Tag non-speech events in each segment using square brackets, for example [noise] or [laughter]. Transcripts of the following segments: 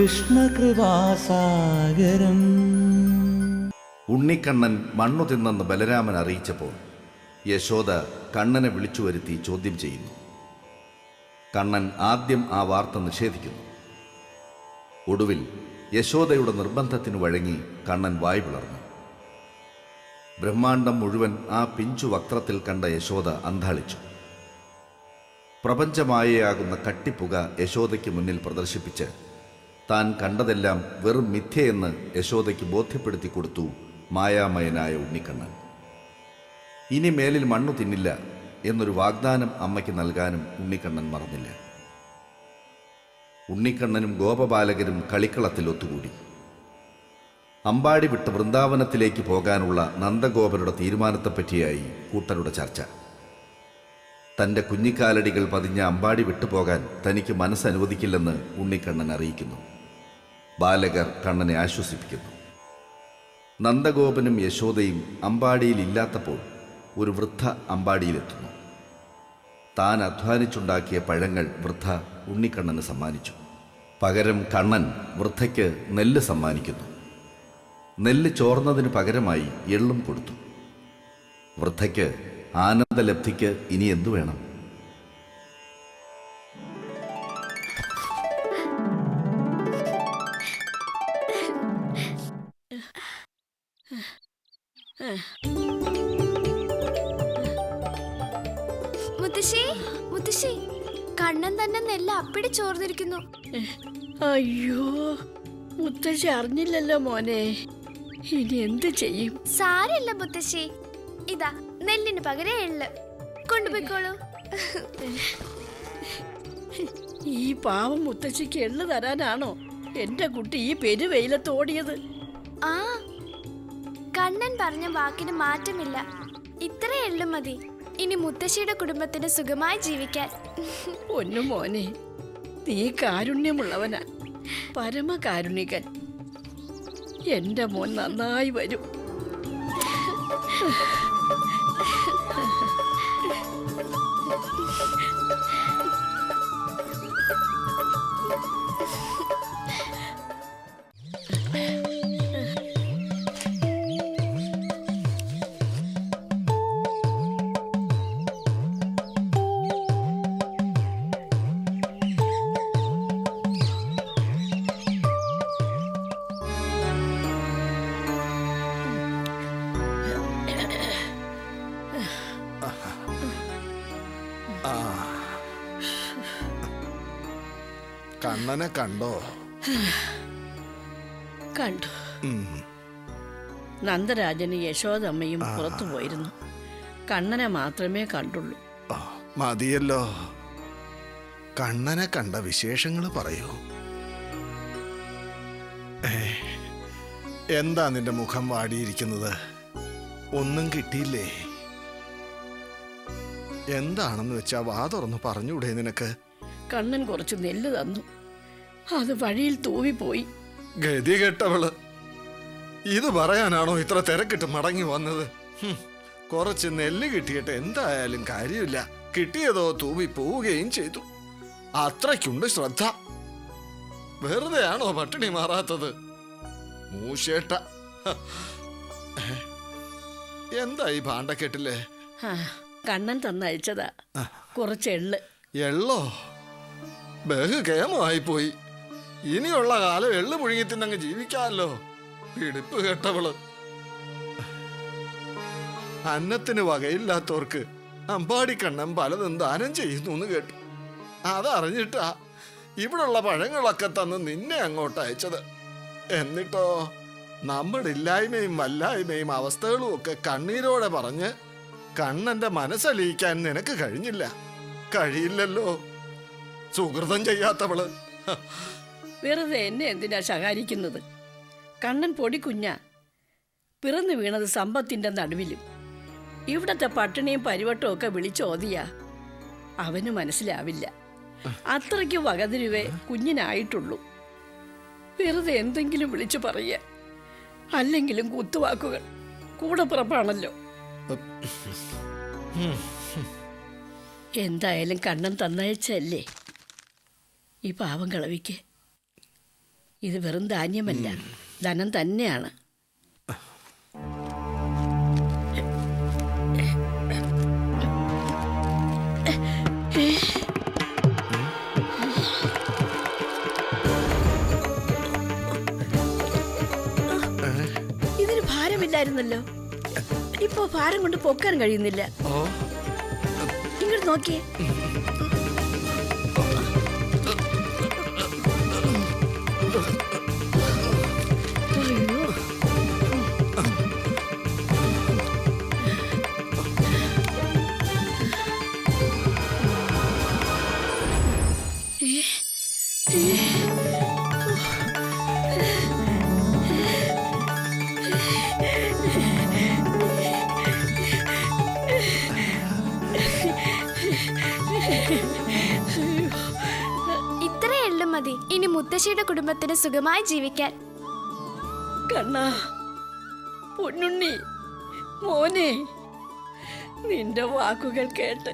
കൃഷ്ണകൃപാസാഗരം. ഉണ്ണിക്കണ്ണൻ മണ്ണു തിന്നെന്ന് ബലരാമൻ അറിയിച്ചപ്പോൾ യശോദ കണ്ണനെ വിളിച്ചു വരുത്തി ചോദ്യം ചെയ്യുന്നു. കണ്ണൻ ആദ്യം ആ വാർത്ത നിഷേധിക്കുന്നു. ഒടുവിൽ യശോദയുടെ നിർബന്ധത്തിനു വഴങ്ങി കണ്ണൻ വായ് പിളർന്നു. ബ്രഹ്മാണ്ടം മുഴുവൻ ആ പിഞ്ചു വക്രത്തിൽ കണ്ട യശോദ അന്താളിച്ചു പ്രപഞ്ചമായയാകുന്ന കട്ടിപ്പുക യശോദയ്ക്ക് മുന്നിൽ പ്രദർശിപ്പിച്ച് താൻ കണ്ടതെല്ലാം വെറും മിഥ്യയെന്ന് യശോദയ്ക്ക് ബോധ്യപ്പെടുത്തി കൊടുത്തു മായാമയനായ ഉണ്ണിക്കണ്ണൻ. ഇനി മേലിൽ മണ്ണു തിന്നില്ല എന്നൊരു വാഗ്ദാനം അമ്മയ്ക്ക് നൽകാനും ഉണ്ണിക്കണ്ണൻ മറന്നില്ല. ഉണ്ണിക്കണ്ണനും ഗോപബാലകരും കളിക്കളത്തിൽ ഒത്തുകൂടി. അമ്പാടി വിട്ട് വൃന്ദാവനത്തിലേക്ക് പോകാനുള്ള നന്ദഗോപരുടെ തീരുമാനത്തെപ്പറ്റിയായി കൂട്ടരുടെ ചർച്ച. തന്റെ കുഞ്ഞിക്കാലടികൾ പതിഞ്ഞ അമ്പാടി വിട്ടുപോകാൻ തനിക്ക് മനസ്സനുവദിക്കില്ലെന്ന് ഉണ്ണിക്കണ്ണൻ അറിയിക്കുന്നു. ബാലകർ കണ്ണനെ ആശ്വസിപ്പിക്കുന്നു. നന്ദഗോപനും യശോദയും അമ്പാടിയിൽ ഇല്ലാത്തപ്പോൾ ഒരു വൃദ്ധ അമ്പാടിയിലെത്തുന്നു. താൻ അധ്വാനിച്ചുണ്ടാക്കിയ പഴങ്ങൾ വൃദ്ധ ഉണ്ണിക്കണ്ണന് സമ്മാനിച്ചു. പകരം കണ്ണൻ വൃദ്ധയ്ക്ക് നെല്ല് സമ്മാനിക്കുന്നു. നെല്ല് ചോർന്നതിന് പകരമായി എള്ളും കൊടുത്തു. വൃദ്ധയ്ക്ക് ആനന്ദലബ്ധിക്ക് ഇനി എന്തു വേണം? കണ്ണൻ തന്നെ നെല്ല് അപ്പിടി ചോർന്നിരിക്കുന്നു. അയ്യോ മുത്തശ്ശി അറിഞ്ഞില്ലല്ലോ മോനെ. ഇനി എന്ത് ചെയ്യും? സാരമില്ല മുത്തശ്ശി. ഇതാ നെല്ലിന് പകരം എള്ള് കൊണ്ടുപോയിക്കോളൂ. ഈ പാവം മുത്തശ്ശിക്ക് എള്ള് തരാനാണോ? എന്റെ കുട്ടി ഈ പെരുവെയിലത്ത് ഓടിയത്. ആ കണ്ണൻ പറഞ്ഞ വാക്കിന് മാറ്റമില്ല. ഇത്ര എള്ളു മതി. ഇനി മുത്തശ്ശിയുടെ കുടുംബത്തിന് സുഖമായി ജീവിക്കാൻ. ഒന്നു മോനെ നീ കാരുണ്യമുള്ളവനാ. പരമകാരുണികൻ. എന്റെ മോൻ നന്നായി വരും. കണ്ണനെ കണ്ടോ? കണ്ടു. നന്ദരാജന് യശോദമ്മയും പുറത്തു പോയിരുന്നു. കണ്ണനെ മാത്രമേ കണ്ടുള്ളൂ. മതിയല്ലോ. കണ്ണനെ കണ്ട വിശേഷങ്ങൾ പറയൂ. എന്താ നിന്റെ മുഖം വാടിയിരിക്കുന്നത്? ഒന്നും കിട്ടിയില്ലേ? എന്താണെന്ന് വെച്ചാ വാ തുറന്ന് പറഞ്ഞൂടെ നിനക്ക്? കണ്ണൻ കുറച്ച് നെല്ല് തന്നു. അത് വഴിയിൽ തൂവിപ്പോയി ഗതി കെട്ടവൾ. ഇത് പറയാനാണോ ഇത്ര തിരക്കിട്ട് മടങ്ങി വന്നത്? കുറച്ച് നെല്ല് കിട്ടിയിട്ട് എന്തായാലും കാര്യമില്ല. കിട്ടിയതോ തൂവി പോവുകയും ചെയ്തു. അത്രയ്ക്കുണ്ട് ശ്രദ്ധ. വെറുതെയാണോ പട്ടിണി മാറാത്തത്? മൂശേട്ട. എന്താ ഈ ഭാണ്ഡക്കെട്ടില്ലേ ആ, കണ്ണൻ തന്നയച്ചതാ കുറച്ച് എള്ള്. എള്ളോ? ബഹു കേമമായി പോയി ഇനിയുള്ള കാലം എള്ളു പുഴുങ്ങി തിന്നങ്ങ് ജീവിക്കാമല്ലോ. പിടിപ്പ് കേട്ടവൾ. അന്നത്തിന് വകയില്ലാത്തവർക്ക് അമ്പാടിക്കണ്ണൻ പലതും ദാനം ചെയ്യുന്നു എന്ന് കേട്ടു. അതറിഞ്ഞിട്ടാ ഇവിടുള്ള പഴങ്ങളൊക്കെ തന്ന് നിന്നെ അങ്ങോട്ട് അയച്ചത്. എന്നിട്ടോ നമ്മുടെ ഇല്ലായ്മയും വല്ലായ്മയും അവസ്ഥകളും ഒക്കെ കണ്ണീരോടെ പറഞ്ഞ് കണ്ണന്റെ മനസ്സലിയിക്കാൻ നിനക്ക് കഴിഞ്ഞില്ല. കഴിയില്ലല്ലോ. സുഹൃതം ചെയ്യാത്തവൾ. വെറുതെ എന്നെ എന്തിനാ ശകാരിക്കുന്നത്? കണ്ണൻ പൊടിക്കുഞ്ഞ പിറന്നു വീണത് സമ്പത്തിന്റെ നടുവിലും. ഇവിടത്തെ പട്ടിണിയും പരിവട്ടവും ഒക്കെ വിളിച്ചോതിയാ. അവന് മനസ്സിലാവില്ല. അത്രയ്ക്ക് വകതിരുവേ കുഞ്ഞിനായിട്ടുള്ളൂ. വെറുതെ എന്തെങ്കിലും വിളിച്ചു പറയുക. അല്ലെങ്കിലും കുത്തുവാക്കുകൾ. കൂടെ പുറപ്പാണല്ലോ. എന്തായാലും കണ്ണൻ തന്നയച്ചല്ലേ? ഈ പാവം കളവിക്ക്. ഇത് വെറും ധാന്യമല്ല. ധനം തന്നെയാണ്. ഇതിന് ഭാരമില്ലായിരുന്നല്ലോ. ഇപ്പോ ഭാരം കൊണ്ട് പൊക്കാൻ കഴിയുന്നില്ല. ഓ. ഇങ്ങോട്ട് നോക്കിയേ. കുടുംബത്തിന് സുഖമായി ജീവിക്കാൻ. കണ്ണാ പൊന്നുണ്ണി മോനെ നിന്റെ വാക്കുകൾ കേട്ട്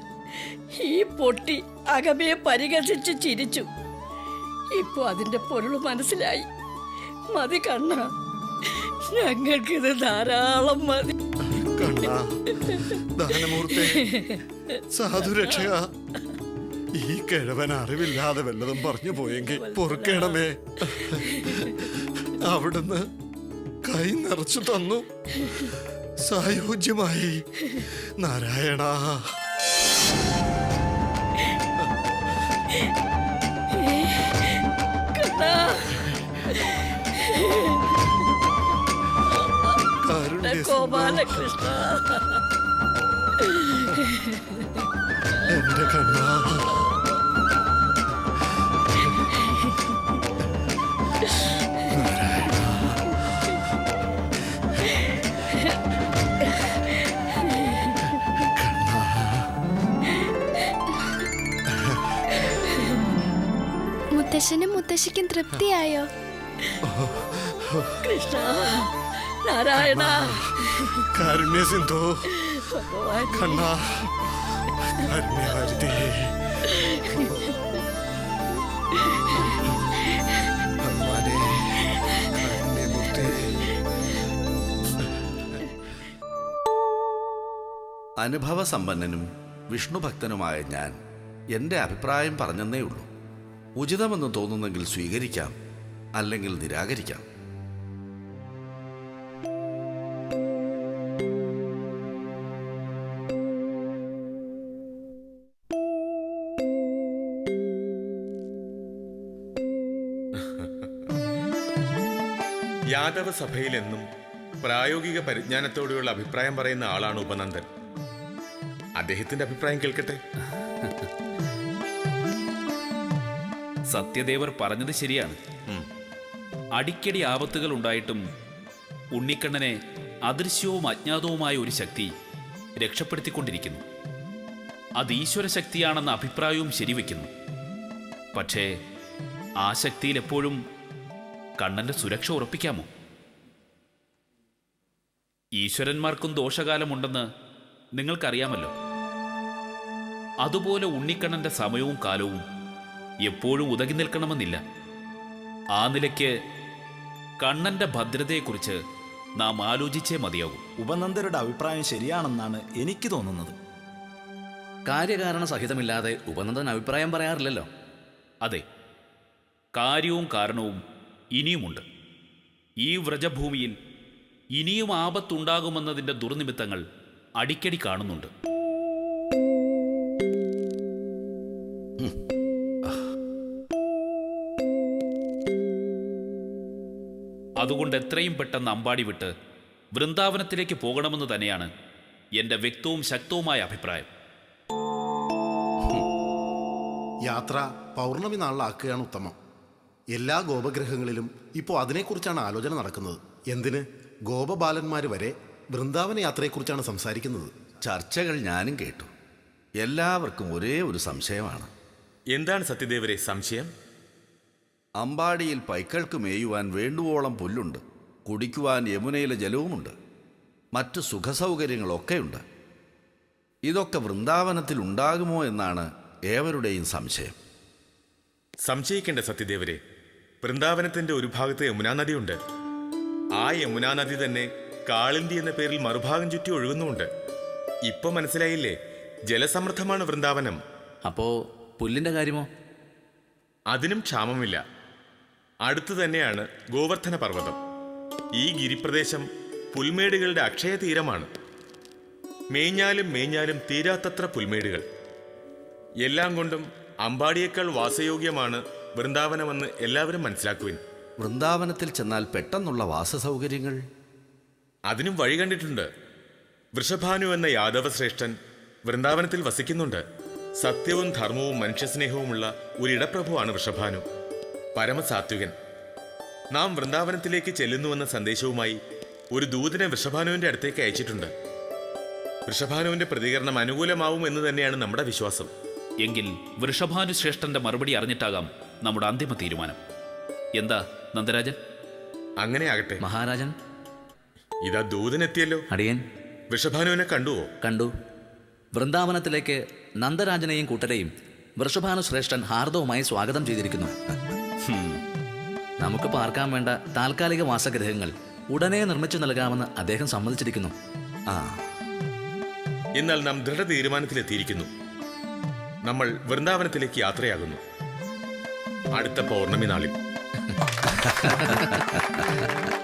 ഈ പൊട്ടി അകമയെ പരിഹസിച്ച് ചിരിച്ചു. ഇപ്പൊ അതിന്റെ പൊരുൾ മനസ്സിലായി. മതി കണ്ണ ഞങ്ങൾക്കിത് ധാരാളം മതി. കണ്ണാ ദാനമൂർത്തി സാധുരക്ഷക ഈ കിഴവൻ അറിവില്ലാതെ വല്ലതും പറഞ്ഞു പോയെങ്കിൽ പൊറുക്കണമേ. അവിടുന്ന് കൈ നിറച്ചു തന്നു. സായോജ്യമായി. നാരായണ. ഗോപാലകൃഷ്ണ. എന്റെ കണ്ണാ. മുത്തശ്ശനും മുത്തശ്ശിക്കും തൃപ്തിയായോ? കൃഷ്ണ നാരായണ. കാരുണ്യ സിന്ധു കണ്ണാ അനുഭവസമ്പന്നനും വിഷ്ണുഭക്തനുമായ ഞാൻ എന്റെ അഭിപ്രായം പറഞ്ഞെന്നേ ഉള്ളൂ. ഉചിതമെന്ന് തോന്നുന്നെങ്കിൽ സ്വീകരിക്കാം അല്ലെങ്കിൽ നിരാകരിക്കാം. [laughs] യാദവ സഭയിലെന്നും പ്രായോഗിക പരിജ്ഞാനത്തോടെയുള്ള അഭിപ്രായം പറയുന്ന ആളാണ് ഉപനന്ദൻ. അദ്ദേഹത്തിന്റെ അഭിപ്രായം കേൾക്കട്ടെ? സത്യദേവർ പറഞ്ഞത് ശരിയാണ്. അടിക്കടി ആപത്തുകൾ ഉണ്ടായിട്ടും ഉണ്ണിക്കണ്ണനെ അദൃശ്യവും അജ്ഞാതവുമായ ഒരു ശക്തി രക്ഷപ്പെടുത്തിക്കൊണ്ടിരിക്കുന്നു. അത് ഈശ്വര ശക്തിയാണെന്ന അഭിപ്രായവും ശരിവെക്കുന്നു. പക്ഷേ ആ ശക്തിയിൽ എപ്പോഴും കണ്ണന്റെ സുരക്ഷ ഉറപ്പിക്കാമോ? ഈശ്വരന്മാർക്കും ദോഷകാലമുണ്ടെന്ന് നിങ്ങൾക്കറിയാമല്ലോ. അതുപോലെ ഉണ്ണിക്കണ്ണന്റെ സമയവും കാലവും എപ്പോഴും ഉതകി നിൽക്കണമെന്നില്ല. ആ നിലയ്ക്ക് കണ്ണന്റെ ഭദ്രതയെക്കുറിച്ച് നാം ആലോചിച്ചേ മതിയാകും. ഉപനന്ദരുടെ അഭിപ്രായം ശരിയാണെന്നാണ് എനിക്ക് തോന്നുന്നത്. കാര്യകാരണ സഹിതമില്ലാതെ ഉപനന്ദൻ അഭിപ്രായം പറയാറില്ലല്ലോ. അതെ കാര്യവും കാരണവും ഇനിയുമുണ്ട്. ഈ വ്രജഭൂമിയിൽ ഇനിയും ആപത്തുണ്ടാകുമെന്നതിന്റെ ദുർനിമിത്തങ്ങൾ അടിക്കടി കാണുന്നുണ്ട്. അതുകൊണ്ട് എത്രയും പെട്ടെന്ന് അമ്പാടി വിട്ട് വൃന്ദാവനത്തിലേക്ക് പോകണമെന്ന് തന്നെയാണ് എന്റെ വ്യക്തവും ശക്തവുമായ അഭിപ്രായം. യാത്ര പൗർണമി നാളിലാക്കുകയാണ് ഉത്തമം. എല്ലാ ഗോപഗ്രഹങ്ങളിലും ഇപ്പോൾ അതിനെക്കുറിച്ചാണ് ആലോചന നടക്കുന്നത്. എന്തിന്? ഗോപബാലന്മാർ വരെ വൃന്ദാവന യാത്രയെക്കുറിച്ചാണ് സംസാരിക്കുന്നത്. ചർച്ചകൾ ഞാനും കേട്ടു. എല്ലാവർക്കും ഒരേ ഒരു സംശയമാണ്. എന്താണ് സത്യദേവരെ സംശയം? അമ്പാടിയിൽ പൈക്കൾക്ക് മേയുവാൻ വേണ്ടുവോളം പുല്ലുണ്ട്. കുടിക്കുവാൻ യമുനയിലെ ജലവുമുണ്ട്. മറ്റ് സുഖസൗകര്യങ്ങളൊക്കെയുണ്ട്. ഇതൊക്കെ വൃന്ദാവനത്തിൽ ഉണ്ടാകുമോ എന്നാണ് ഏവരുടെയും സംശയം. സംശയിക്കേണ്ട സത്യദേവരെ വൃന്ദാവനത്തിന്റെ ഒരു ഭാഗത്ത് യമുനാ നദിയുണ്ട്. ആ യമുനാ നദി തന്നെ കാളിന്തി എന്ന പേരിൽ മറുഭാഗം ചുറ്റി ഒഴുകുന്നുമുണ്ട്. ഇപ്പൊ മനസ്സിലായില്ലേ ജലസമൃദ്ധമാണ് വൃന്ദാവനം. അപ്പോ പുല്ലിന്റെ കാര്യമോ? അതിനും ക്ഷാമമില്ല. അടുത്തു തന്നെയാണ് ഗോവർദ്ധന പർവതം. ഈ ഗിരിപ്രദേശം പുൽമേടുകളുടെ അക്ഷയ തീരമാണ് മേഞ്ഞാലും മേഞ്ഞാലും തീരാത്തത്ര പുൽമേടുകൾ. എല്ലാം കൊണ്ടും അമ്പാടിയേക്കാൾ വാസയോഗ്യമാണ് വൃന്ദാവനമെന്ന് എല്ലാവരും മനസ്സിലാക്കുവിൻ. വൃന്ദാവനത്തിൽ ചെന്നാൽ പെട്ടെന്നുള്ള വാസസൗകര്യങ്ങൾ? അതിനും വഴി കണ്ടിട്ടുണ്ട്. വൃഷഭാനു എന്ന യാദവ ശ്രേഷ്ഠൻ വൃന്ദാവനത്തിൽ വസിക്കുന്നുണ്ട്. സത്യവും ധർമ്മവും മനുഷ്യസ്നേഹവുമുള്ള ഒരു ഇടപ്രഭുവാണ് വൃഷഭാനു. പരമസാത്വികൻ. നാം വൃന്ദാവനത്തിലേക്ക് ചെല്ലുന്നുവെന്ന സന്ദേശവുമായി ഒരു ദൂതനെ വൃഷഭാനുവിന്റെ അടുത്തേക്ക് അയച്ചിട്ടുണ്ട്. വൃഷഭാനുവിന്റെ പ്രതികരണം അനുകൂലമാവും എന്ന് തന്നെയാണ് നമ്മുടെ വിശ്വാസം. എങ്കിൽ വൃഷഭാനു ശ്രേഷ്ഠന്റെ മറുപടി അറിഞ്ഞിട്ടാകാം നമ്മുടെ അന്തിമ തീരുമാനം. എന്താ നന്ദരാജൻ? അങ്ങനെ ആകട്ടെ. മഹാരാജൻ? ഇതാ ദൂതനെത്തിയല്ലോ. അടിയൻ? വൃഷഭാനുവിനെ കണ്ടുവോ? കണ്ടു. വൃന്ദാവനത്തിലേക്ക് നന്ദരാജനെയും കൂട്ടരെയും വൃഷഭാനു ശ്രേഷ്ഠൻ ഹാർദവുമായി സ്വാഗതം ചെയ്തിരിക്കുന്നു. നമുക്ക് പാർക്കാൻ വേണ്ട താൽക്കാലിക വാസഗ്രഹങ്ങൾ ഉടനെ നിർമ്മിച്ചു നൽകാമെന്ന് അദ്ദേഹം സമ്മതിച്ചിരിക്കുന്നു. ആ. എന്നാൽ നാം ദൃഢ തീരുമാനത്തിലെത്തിയിരിക്കുന്നു നമ്മൾ വൃന്ദാവനത്തിലേക്ക് യാത്രയാകുന്നു. അടുത്ത പൗർണമി നാളിൽ. [laughs]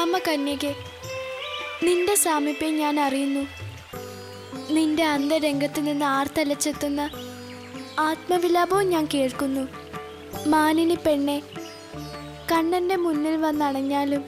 ഗ്രാമകന്യകെ നിന്റെ സാമീപ്യം ഞാൻ അറിയുന്നു. നിന്റെ അന്തരംഗത്ത് നിന്ന് ആർത്തലച്ചെത്തുന്ന ആത്മവിലാപവും ഞാൻ കേൾക്കുന്നു. മാനിനി പെണ്ണെ കണ്ണന്റെ മുന്നിൽ വന്നണഞ്ഞാലും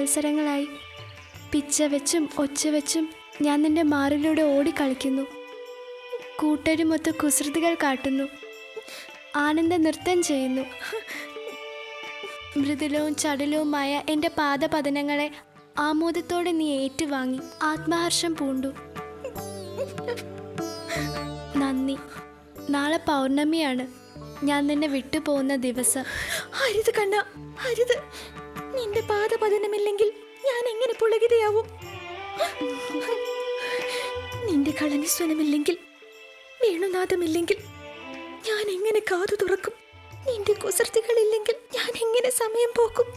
സംവത്സരങ്ങളായി പിച്ച വെച്ചും ഒച്ച വെച്ചും ഞാൻ നിന്റെ മാറിലൂടെ ഓടിക്കളിക്കുന്നു കൂട്ടരുമൊത്ത് കുസൃതികൾ കാട്ടുന്നു. ആനന്ദ നൃത്തം ചെയ്യുന്നു. മൃദുലവും ചടുലവുമായ എന്റെ പാദപതനങ്ങളെ ആമോദത്തോടെ നീ ഏറ്റുവാങ്ങി. ആത്മഹർഷം പൂണ്ടു. നന്ദി. നാളെ പൗർണമിയാണ്. ഞാൻ നിന്നെ വിട്ടുപോകുന്ന ദിവസം. ഹരിത് കണ്ണ അരുത് നിന്റെ പാദപതനമില്ലെങ്കിൽ ഞാൻ എങ്ങനെ പുളകിതയാവും? നിന്റെ കളനിസ്വനമില്ലെങ്കിൽ വേണുനാഥമില്ലെങ്കിൽ ഞാൻ എങ്ങനെ കാതു തുറക്കും? നിന്റെ കുസൃതികളില്ലെങ്കിൽ ഞാൻ എങ്ങനെ സമയം പോക്കും?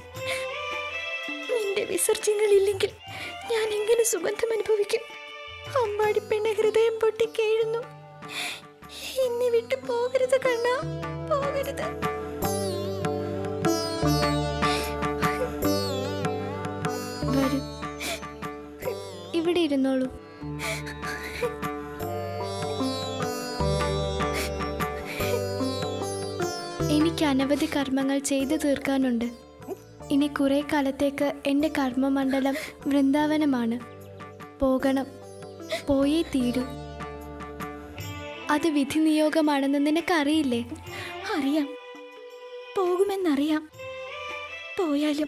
നിന്റെ വിസർജ്യങ്ങളില്ലെങ്കിൽ ഞാൻ എങ്ങനെ സുഗന്ധം അനുഭവിക്കും? അമ്പാടി പെണ്ണ ഹൃദയം പൊട്ടിക്കേഴുന്നു എന്നെ വിട്ടു പോകരുത് കണ്ണ പോകരുത്. ഇരുന്നോളൂ. എനിക്ക് അനവധി കർമ്മങ്ങൾ ചെയ്തു തീർക്കാനുണ്ട്. ഇനി കുറെ കാലത്തേക്ക് എന്റെ കർമ്മമണ്ഡലം വൃന്ദാവനമാണ്. പോകണം. പോയേ തീരൂ. അത് വിധി നിയോഗമാണെന്ന് നിനക്കറിയില്ലേ? അറിയാം. പോകുമെന്നറിയാം. പോയാലും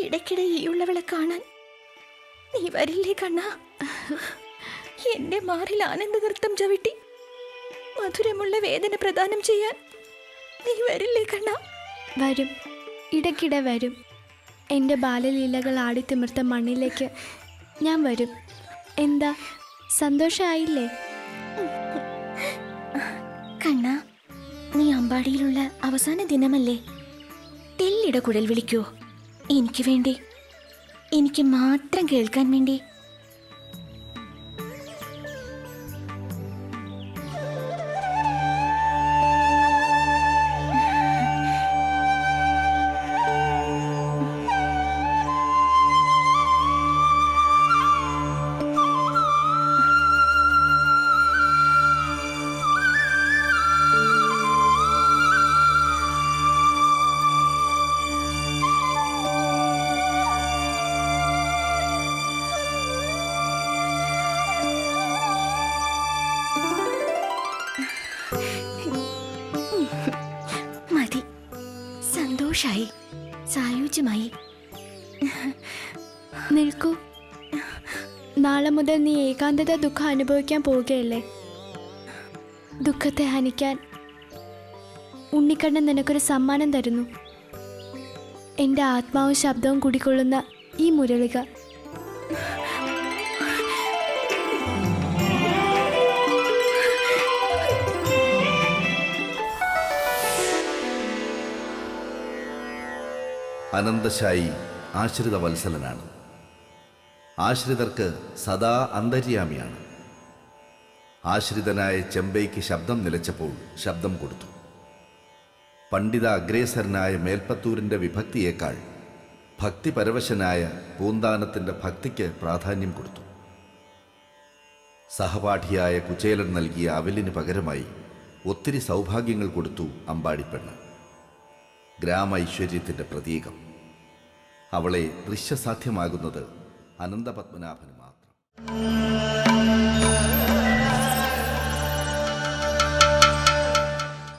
ഇടയ്ക്കിടെ ഈ ഉള്ളവളെ കാണാൻ നീ വരില്ലേ കണ്ണ? എന്റെ മാറിൽ ആനന്ദ നൃത്തം ചവിട്ടി മധുരമുള്ള വേദന പ്രദാനം ചെയ്യാൻ നീ വരില്ലേ കണ്ണ? വരും. ഇടയ്ക്കിടെ വരും. എന്റെ ബാലലീലകൾ ആടിത്തിമിർത്ത മണ്ണിലേക്ക് ഞാൻ വരും. എന്താ? സന്തോഷമായില്ലേ കണ്ണ നീ അമ്പാടിയിലുള്ള അവസാന ദിനമല്ലേ? തെല്ലിട കുഴൽ വിളിക്കൂ. എനിക്ക് വേണ്ടി എനിക്ക് മാത്രം കേൾക്കാൻ വേണ്ടി ഏകാന്തത ദുഃഖം അനുഭവിക്കാൻ പോവുകയല്ലേ? ദുഃഖത്തെ ഹനിക്കാൻ ഉണ്ണിക്കണ്ണൻ നിനക്കൊരു സമ്മാനം തരുന്നു. എന്റെ ആത്മാവും ശബ്ദവും കുടിക്കൊള്ളുന്ന ഈ മുരളിക. അനന്തശായി ആശ്രിത വത്സലനാണ് ആശ്രിതർക്ക് സദാ അന്തര്യാമിയാണ്. ആശ്രിതനായ ചെമ്പൈക്ക് ശബ്ദം നിലച്ചപ്പോൾ ശബ്ദം കൊടുത്തു. പണ്ഡിത അഗ്രേസരനായ മേൽപ്പത്തൂരിന്റെ വിഭക്തിയേക്കാൾ ഭക്തിപരവശനായ പൂന്താനത്തിന്റെ ഭക്തിക്ക് പ്രാധാന്യം കൊടുത്തു. സഹപാഠിയായ കുചേലൻ നൽകിയ അവലിന് പകരമായി ഒത്തിരി സൗഭാഗ്യങ്ങൾ കൊടുത്തു അമ്പാടിപ്പെണ്ണ്. ഗ്രാമ ഐശ്വര്യത്തിന്റെ പ്രതീകം. അവളെ ദൃശ്യസാധ്യമാകുന്നത് അനന്തപത്മനാഭന് മാത്രം.